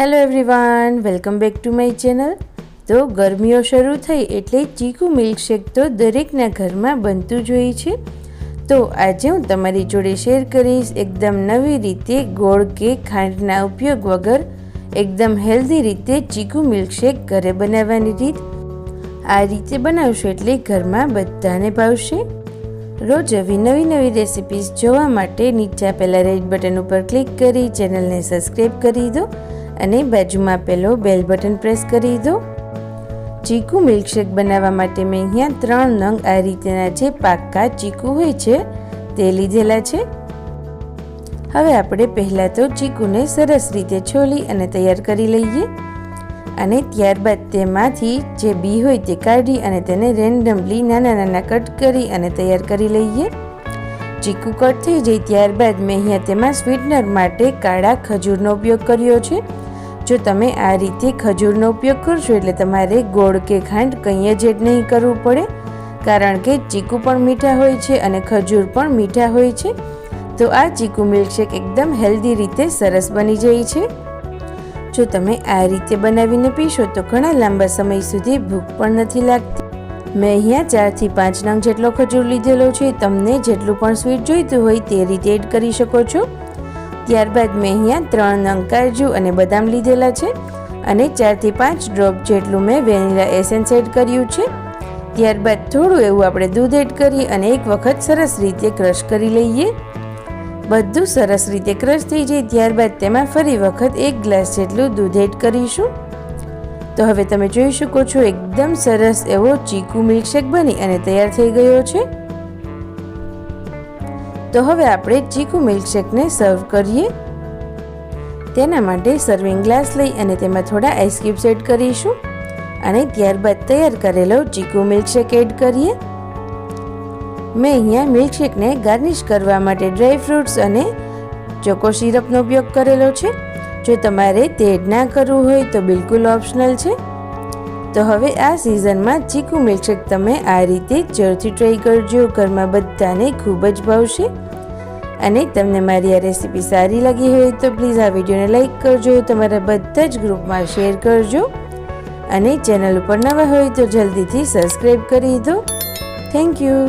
Hello everyone welcome back to my channel તો ગરમીઓ શરૂ થઈ એટલે ચીકુ મિલ્કશેક તો દરેકના ઘરમાં બનતું જ હોય છે. તો આજે હું તમારી જોડે શેર કરીશ એકદમ નવી રીતે ગોળ કે ખાંડના ઉપયોગ વગર એકદમ હેલ્ધી રીતે ચીકુ મિલ્કશેક ઘરે બનાવવાની રીત. આ રીતે બનાવશો એટલે ઘરમાં બધાને ભાવશે. રોજ આવી નવી નવી રેસિપીઝ જોવા માટે નીચે પહેલાં રેડ બટન ઉપર ક્લિક કરી ચેનલને સબસ્ક્રાઈબ કરી દો. અને બાજુમાં પેલો બેલ બટન પ્રેસ કરી દો. ચીકુ મિલ્કશેક બનાવવા માટે મેં અહીંયા ત્રણ નંગ આ રીતેના જે પાક્કા ચીકુ હોય છે, તે લીધેલા છે. હવે આપણે પહેલાં તો ચીકુને સરસ રીતે છોલી અને તૈયાર કરી લઈએ. અને ત્યારબાદ તેમાંથી જે બી હોય તે કાઢી અને તેને રેન્ડમલી નાના નાના કટ કરી અને તૈયાર કરી લઈએ. ચીકુ કટ થઈ જાય ત્યારબાદ મેં અહીંયા તેમાં સ્વીટનર માટે કાળા ખજૂરનો ઉપયોગ કર્યો છે. જો તમે આ રીતે ખજૂરનો ઉપયોગ કરશો એટલે તમારે ગોળ કે ખાંડ કંઈ જ એડ નહીં કરવું પડે. કારણ કે ચીકુ પણ મીઠા હોય છે અને ખજૂર પણ મીઠા હોય છે. તો આ ચીકુ મિલ્કશેક એકદમ હેલ્ધી રીતે સરસ બની જાય છે. જો તમે આ રીતે બનાવીને પીશો તો ઘણા લાંબા સમય સુધી ભૂખ પણ નથી લાગતી. મેં અહીંયા ચારથી પાંચ નંગ જેટલો ખજૂર લીધેલો છે. તમને જેટલું પણ સ્વીટ જોઈતું હોય તે રીતે એડ કરી શકો છો. ત્યારબાદ મેં અહીંયા ત્રણ નંગ કાજુ અને બદામ લીધેલા છે અને ચારથી પાંચ ડ્રોપ જેટલું મેં વેનીલા એસેન્સ એડ કર્યું છે. ત્યારબાદ થોડું એવું આપણે દૂધ એડ કરી અને એક વખત સરસ રીતે ક્રશ કરી લઈએ. બધું સરસ રીતે ક્રશ થઈ જાય ત્યારબાદ તેમાં ફરી વખત એક ગ્લાસ જેટલું દૂધ એડ કરીશું. તો હવે તમે જોઈ શકો છો, એકદમ સરસ એવો ચીકુ મિલ્કશેક બની અને તૈયાર થઈ ગયો છે. તો હવે આપણે ચીકુ મિલ્કશેકને સર્વ કરીએ. તેના માટે સર્વિંગ ગ્લાસ લઈ અને તેમાં થોડા આઈસ ક્યુબ્સ એડ કરીશું. અને ત્યારબાદ તૈયાર કરેલો ચીકુ મિલ્કશેક એડ કરીએ. મેં અહીંયા મિલ્કશેકને ગાર્નિશ કરવા માટે ડ્રાય ફ્રૂટ્સ અને ચોકો સિરપનો ઉપયોગ કરેલો છે. જો તમારે તે એડ ના કરવું હોય તો બિલકુલ ઓપ્શનલ છે. તો હવે આ સિઝનમાં ચીકુ મિલ્કશેક તમે આ રીતે જરૂરથી ટ્રાય કરજો. ઘરમાં બધાને ખૂબ જ ભાવશે. અને તમને મારી આ રેસીપી સારી લાગી હોય તો પ્લીઝ આ વિડીયોને લાઇક કરજો. તમારા બધા જ ગ્રુપમાં શેર કરજો. અને ચેનલ ઉપર નવા હોય તો જલ્દીથી સબસ્ક્રાઈબ કરી દો. Thank you